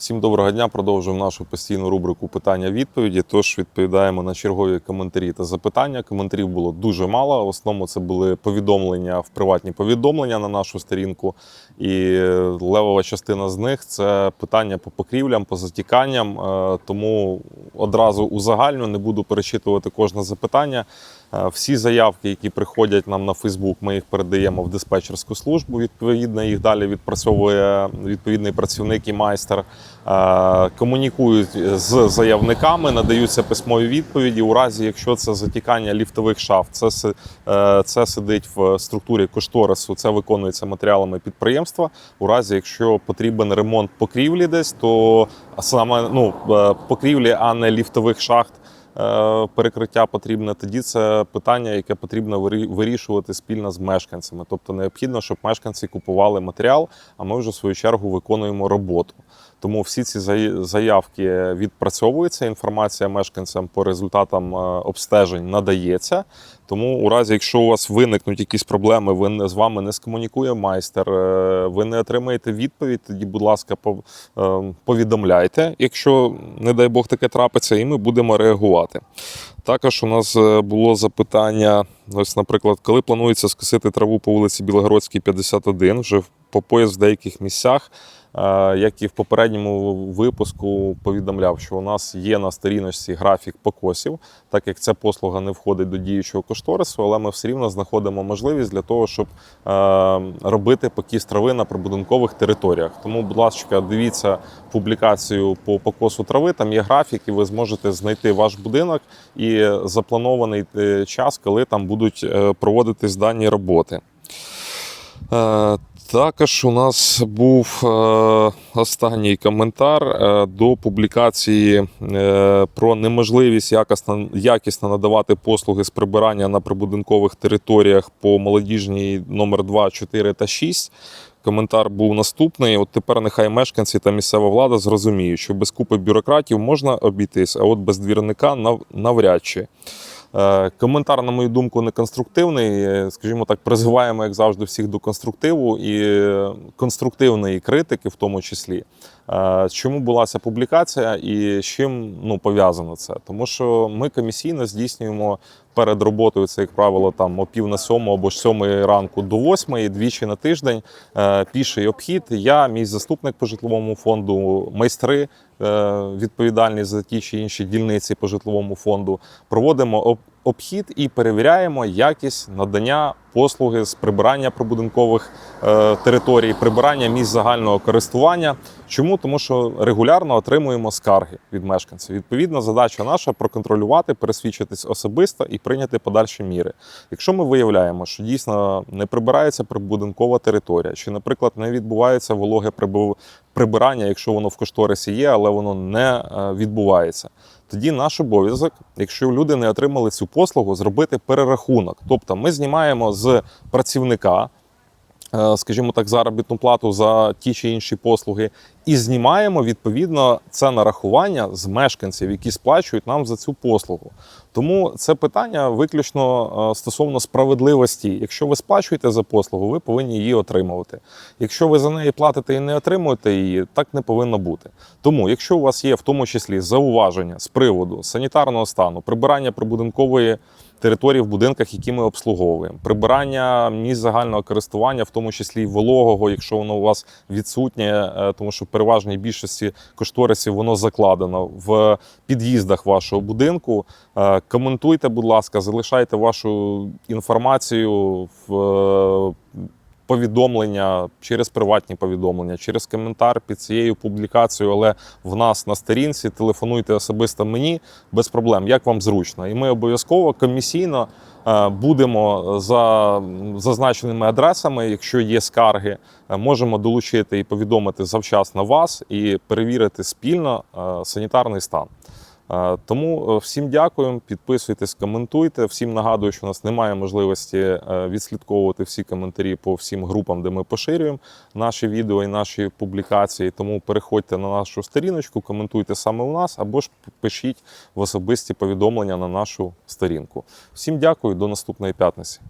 Всім доброго дня. Продовжуємо нашу постійну рубрику питання-відповіді. Тож відповідаємо на чергові коментарі та запитання. Коментарів було дуже мало. В основному це були повідомлення в приватні повідомлення на нашу сторінку. І левова частина з них це питання по покрівлям, по затіканням. Е, Тому одразу узагальню не буду перечитувати кожне запитання. Е, Всі заявки, які приходять нам на Фейсбук, ми їх передаємо в диспетчерську службу. Відповідно, їх далі відпрацьовує відповідний працівник і майстер. Е, Комунікують з заявниками, надаються письмові відповіді. У разі, якщо це затікання ліфтових шафт, це, е, це сидить в структурі кошторису, це виконується матеріалами підприємства. У разі, якщо потрібен ремонт покрівлі десь, то саме ну, покрівлі, а не ліфтових шахт перекриття потрібне, тоді це питання, яке потрібно вирішувати спільно з мешканцями. Тобто необхідно, щоб мешканці купували матеріал, а ми вже в свою чергу виконуємо роботу. Тому всі ці заявки відпрацьовуються. Інформація мешканцям по результатам е, обстежень надається. Тому, у разі, якщо у вас виникнуть якісь проблеми, ви з вами не скомунікує майстер, е, ви не отримаєте відповідь, тоді, будь ласка, е, повідомляйте, якщо, не дай Бог, таке трапиться, і ми будемо реагувати. Також у нас е, було запитання: ось, наприклад, коли планується скосити траву по вулиці Білогородській, 51, вже по пояс в деяких місцях. Е, Як і в попередньому випуску повідомляв, що у нас є на сторіночці графік покосів, так як ця послуга не входить до діючого кошторису, але ми все рівно знаходимо можливість для того, щоб е, робити покіс трави на прибудинкових територіях. Тому, будь ласка, дивіться публікацію по покосу трави. Там є графік, і ви зможете знайти ваш будинок і запланований е, час, коли там будуть е, проводитись дані роботи. Також у нас був е, останній коментар е, до публікації е, про неможливість якісно, якісно надавати послуги з прибирання на прибудинкових територіях по молодіжній номер 2, 4 та 6. Коментар був наступний. От тепер нехай мешканці та місцева влада зрозуміють, що без купи бюрократів можна обійтись, а от без двірника нав- навряд чи. Е, Коментар, на мою думку, не конструктивний. Скажімо так, призиваємо, як завжди, всіх до конструктиву і е, конструктивної критики, в тому числі. Чому була ця публікація і з чим ну, пов'язано це? Тому що ми комісійно здійснюємо перед роботою, це, як правило, там о пів на сьому або ж сьомої ранку до восьмої, двічі на тиждень е, піший обхід. Я, мій заступник по житловому фонду, майстри е, відповідальні за ті чи інші дільниці по житловому фонду, проводимо обхід і перевіряємо якість надання послуги з прибирання прибудинкових е, територій, прибирання місць загального користування. Чому? Тому що регулярно отримуємо скарги від мешканців. Відповідна задача наша проконтролювати, пересвідчитись особисто і прийняти подальші міри. Якщо ми виявляємо, що дійсно не прибирається прибудинкова територія, чи, наприклад, не відбувається вологе прибирання, якщо воно в кошторисі є, але воно не е, відбувається. Тоді наш обов'язок, якщо люди не отримали цю послугу, зробити перерахунок. Тобто ми знімаємо з працівника, е, скажімо так, заробітну плату за ті чи інші послуги, і знімаємо відповідно це нарахування з мешканців, які сплачують нам за цю послугу. Тому це питання виключно е, стосовно справедливості. Якщо ви сплачуєте за послугу, ви повинні її отримувати. Якщо ви за неї платите і не отримуєте її, так не повинно бути. Тому, якщо у вас є в тому числі зауваження з приводу санітарного стану, прибирання прибудинкової території в будинках, які ми обслуговуємо, прибирання місць загального користування, в тому числі вологого, якщо воно у вас відсутнє, е, тому що переважній більшості кошторисів воно закладено в під'їздах вашого будинку. Е, Коментуйте, будь ласка, залишайте вашу інформацію в е, повідомлення через приватні повідомлення, через коментар під цією публікацією, але в нас на сторінці телефонуйте особисто мені без проблем, як вам зручно. І ми обов'язково комісійно е, будемо за зазначеними адресами, якщо є скарги, е, можемо долучити і повідомити завчасно вас і перевірити спільно е, санітарний стан. Тому е, всім дякую, підписуйтесь, коментуйте. Всім нагадую, що у нас немає можливості е, відслідковувати всі коментарі по всім групам, де ми поширюємо наші відео і наші публікації. Тому переходьте на нашу сторіночку, коментуйте саме у нас, або ж пишіть в особисті повідомлення на нашу сторінку. Всім дякую, до наступної п'ятниці.